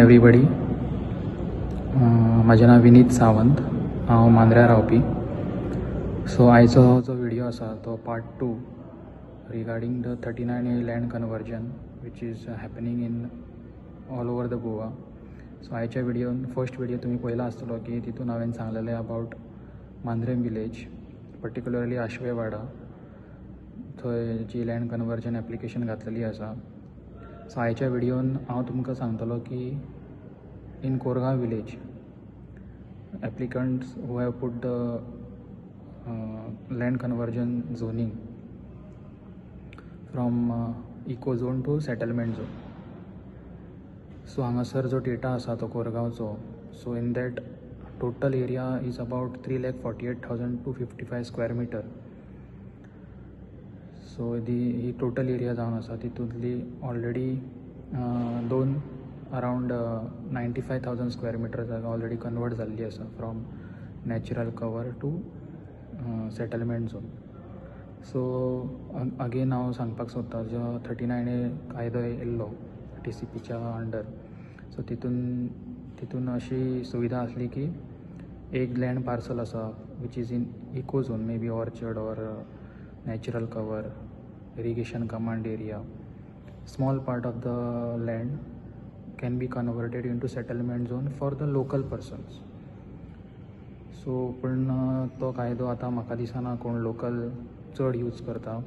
Everybody म्हजें नांव विनीत सावंत हांव मांद्र्या रावपी. सो आयचो जो व्हिडियो आसा तो part two regarding the thirty nine A land conversion which is happening in all over the Goa so आयच्या व्हिडियोन फर्स्ट व्हिडियो तुमी पळयला आसतलो की तितून हांवें सांगलेलें about Mandrem village particularly Ashwevada. थंय जी लँड कन्वर्जन एप्लिकेशन घातलेली आसा सो आयच्या व्हिडियोन हांव तुमकां सांगतलो की in Korgaon village applicants who have put the land conversion zoning from eco zone to settlement zone. So हांगासर जो डेटा आसा तो कोरगांवचो so in that total area is about three lakh forty eight thousand two fifty five square metre. So the he total area जावन आसा तितूंतली already दोन around ninety five thousand square metre जागा already convert जाल्ली आसा from natural cover to settlement zone so again हांव सांगपाक सोदतां जो थर्टी नायन ए कायदो येयल्लो टी सी पीच्या अंडर सो तितून तितून अशी सुविधा आसली की एक लँड पार्सल आसा which is in eco zone may be orchard or natural cover irrigation command area small part of the land can be converted in to settlement zone for the local persons so पूण तो कायदो आतां म्हाका दिसना कोण local चड use करता.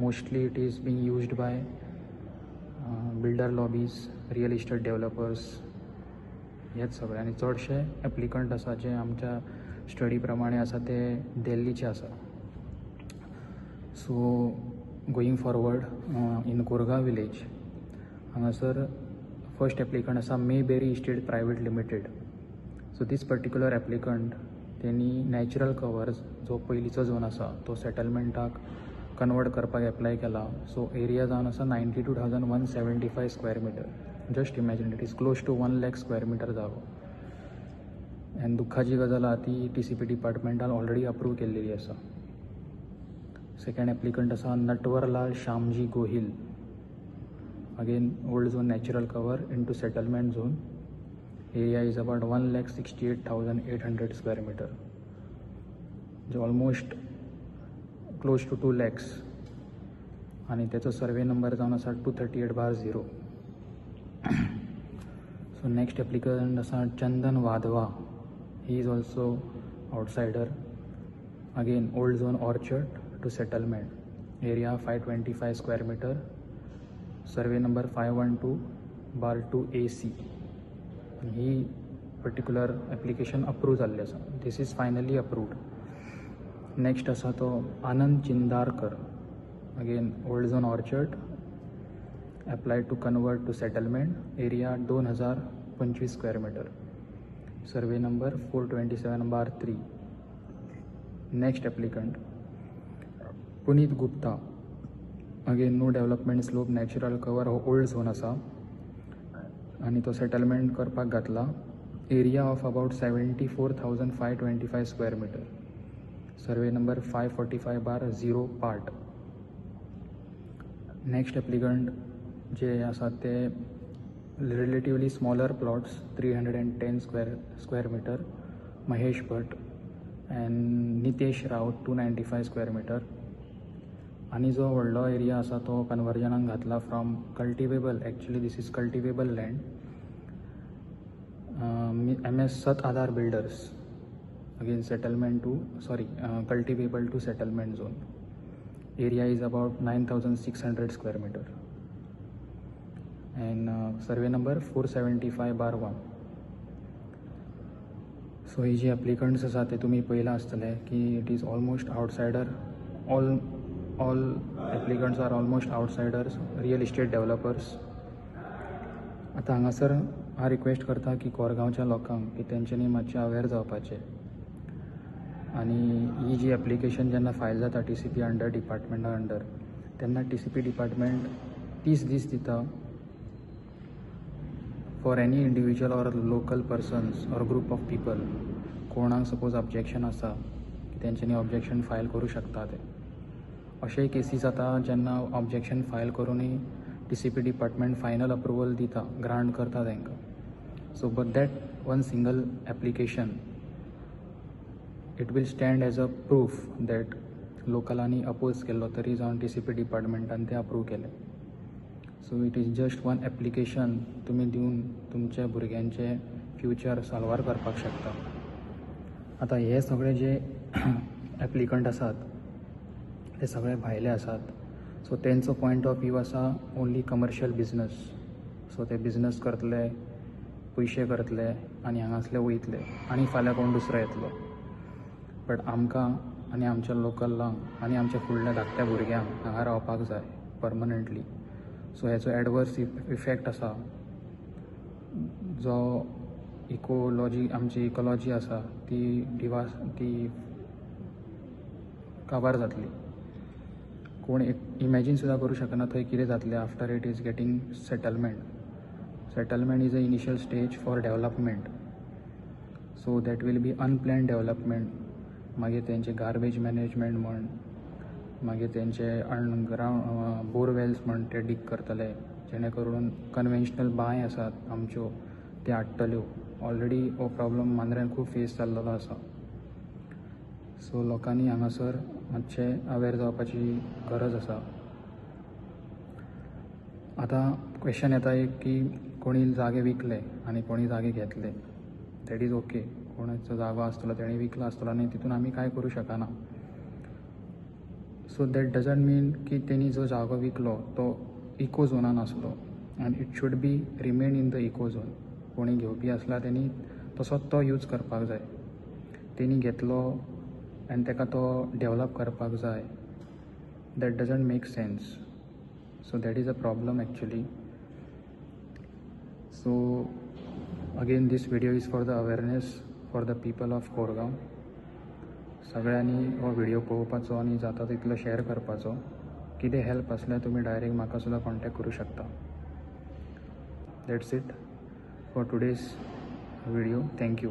Mostly it is being used by builder lobbies real estate developers हेच सगळे आनी चडशे एप्लिकंट आसा जे आमच्या स्टडी प्रमाणे आसा ते दिल्लीचे आसा so going forward in Korgaon village हांगासर फस्ट एप्लिकंट आसा May Berry Estate Private Limited so this particular applicant तेणी नॅचरल कवर जो पयलींचो झोन आसा तो सेटलमेंटाक कन्वर्ट करपाक एप्लाय केला. सो एरिया जावन आसा ninety two thousand one seventy five square metre just imagine it is close to one lakh square metre जागो आनी दुख्खाची गजाल आहा ती टी सी पी डिपार्टमेंटान ऑलरेडी अप्रूव केल्लेली आसा सेकंड एप्लिकंट आसा Natwarlal Shyamji Gohil. Again old zone natural cover in to settlement zone area is about one lakh sixty eight thousand eight hundred square metre जे almost close to two lakhs आनी तेचो survey number जावन आसा two thirty eight bar zero so next applicant आसा Chandan Wadhwa. He is also outsider again old zone orchard to settlement area five twenty five square metre survey number five one two bar two A C he particular application approve जाल्लें आसा this is finally approved next आसा तो Anand Chindarkar. Again old zone orchard apply to convert to settlement area दोन हजार पंचवीस square metre survey number four twenty seven bar three next applicant Puneet Gupta. Again no development slope natural cover हो old zone आसा आनी तो settlement करपाक घातला. Area of about seventy four thousand five twenty five square metre survey number five forty five bar zero part next applicant जे आसात ते relatively smaller plots three hundred and ten square square metre Mahesh Bhat and Nitesh Rawat two ninety five square metre आनी जो व्हडलो area आसा तो कन्वर्जनाक घातला from cultivable actually this is cultivable land M S Sat Aadhaar Builders again settlement to sorry cultivable to settlement zone area is about nine thousand six hundred square metre and survey number four seventy five bar one so ही जी applicants आसा ते तुमी पळयलां आसतले की it is almost outsider all all applicants are almost outsiders real estate developers. आतां हांगासर हांव रिक्वेस्ट करता की कोरगांवच्या लोकांक की तेंच्यांनी मातशें अवेर जावपाचें. आनी ही जी एप्लिकेशन जेन्ना फायल जाता टी सी पी अंडर डिपार्टमेंटा अंडर तेन्ना टी सी पी डिपार्टमेंट तीस दीस दिता for any individual or local persons or group of people कोणाक सपोज ऑब्जेक्शन आसा की तेंच्यांनी ऑब्जेक्शन फायल करूं शकता ते. अशेय केसीस जाता जेन्ना ऑब्जेक्शन फायल करूनय D C P department final approval दिता ग्रांट करता तांकां so but that one single application it will stand as a proof that लोकलांनी oppose केल्लो तरी जावन टी सी पी डिपार्टमेंटान तें अप्रूव केलें. So it is just one application तुमी दिवन तुमच्या भुरग्यांचें फ्युचर साल्वार करपाक शकता. आतां हे सगळे जे एप्लिकंट आसात ते सगळे भायले आसात. सो तेंचो पॉयंट ऑफ व्यू आसा ओन्ली कमर्शियल बिजनस सो ते बिजनस करतले पयशे करतले आनी हांगासले वयतले आनी फाल्यां कोण दुसरो येतलो. बट आमकां आनी आमच्या लोकलांक आनी आमच्या फुडल्या धाकट्या भुरग्यांक हांगा रावपाक जाय परमनंटली सो हेचो एडवर्स इफेक्ट आसा. जो इकोलॉजी आमची इकोलॉजी आसा ती डिवास ती काबार जातली. कोण इमॅजीन सुद्दां करूं शकना थंय कितें जातलें after it is getting settlement settlement is a initial stage for development so that will be unplan development मागीर तेंचे गार्बेज मॅनेजमेंट म्हण मागीर तेंचे अंडरग्रावंड बोरवेल्स म्हण ते डीग करतले. जेणे करून कन्वेन्शनल बांय आसात आमच्यो ते हाडटल्यो ऑलरेडी हो प्रॉब्लम मांद्र्यान खूब फेस जाल्लो आसा सो लोकांनी हांगासर मातशें अवेर जावपाची गरज आसा. आतां क्वेश्चन येता एक की कोणी जागे विकले आनी कोणी जागे घेतले दॅट इज ओके कोणाचो जागो आसतलो तेणी विकलो आसतलो आनी तितून आमी कांय करूं शकना? सो दॅट डजंट मीन की तेणी जो जागो विकलो तो इको झोनान आसलो आनी it should be remain in the eco zone कोणी घेवपी आसला तेणी तसोच तो यूज करपाक जाय. तेणी घेतलो आनी ताका तो डेवलप करपाक जाय. That doesn't make sense so that is a problem actually so again this video is for the awareness for the people of Korgaon सगळ्यांनी हो व्हिडिओ पळोवपाचो आनी जाता तितलो शेअर करपाचो. कितें हेल्प आसल्यार तुमी डायरेक्ट म्हाका सुद्दां कॉन्टॅक्ट करूं शकता. That's it for today's video thank you